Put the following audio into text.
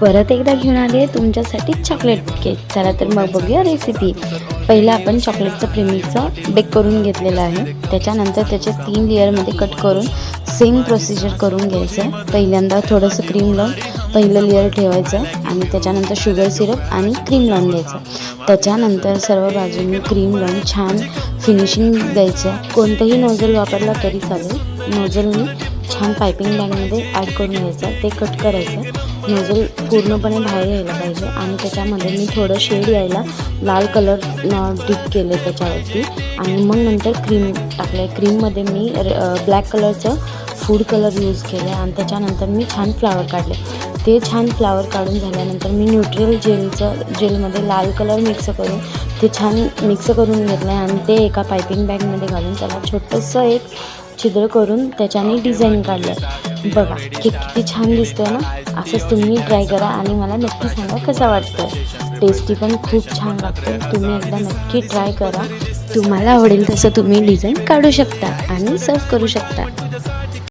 परत एकदा घेऊन आले तुमच्यासाठी चॉकलेट केक चला तर मग बघूया रेसिपी पहिला आपण चॉकलेटचं प्रेमीचं बेक करून घेतलेलं आहे. त्याच्यानंतर त्याचे तीन लेअरमध्ये कट करून सेम प्रोसिजर करून घ्यायचं आहे. पहिल्यांदा थोडंसं क्रीम लावून पहिलं लेअर ठेवायचं आणि त्याच्यानंतर शुगर सिरप आणि क्रीम लावून द्यायचं त्याच्यानंतर सर्व बाजूंनी क्रीम लावून छान फिनिशिंग द्यायचं कोणतंही नोझल वापरला तरी चालेल. नोझलनी छान पायपिंग बॅगमध्ये ॲड करून घ्यायचं ते कट करायचं नोझल पूर्णपणे बाहेर यायला पाहिजे. आणि त्याच्यामध्ये मी थोडं शेड यायला लाल कलर डिप केले त्याच्यावरती. आणि मग नंतर क्रीम टाकलं आहे क्रीममध्ये मी ब्लॅक कलरचं फूड कलर यूज केलं आणि त्याच्यानंतर मी छान फ्लावर काढले. ते छान फ्लावर काढून झाल्यानंतर मी न्यूट्रल जेलचं जेलमध्ये लाल कलर मिक्स करून ते छान मिक्स करून घेतलं आहे आणि ते एका पायपिंग बॅगमध्ये घालून त्याला छोटंसं एक छिद्र करून त्याच्याने डिझाईन काढलं बघा हे किती छान दिसतंय ना? असंच तुम्ही ट्राय करा आणि मला नक्की सांगा कसा वाटतं टेस्टी पण खूप छान लागतं तुम्ही एकदा नक्की ट्राय करा. तुम्हाला आवडेल तसं तुम्ही डिझाईन काढू शकता आणि सर्व करू शकता.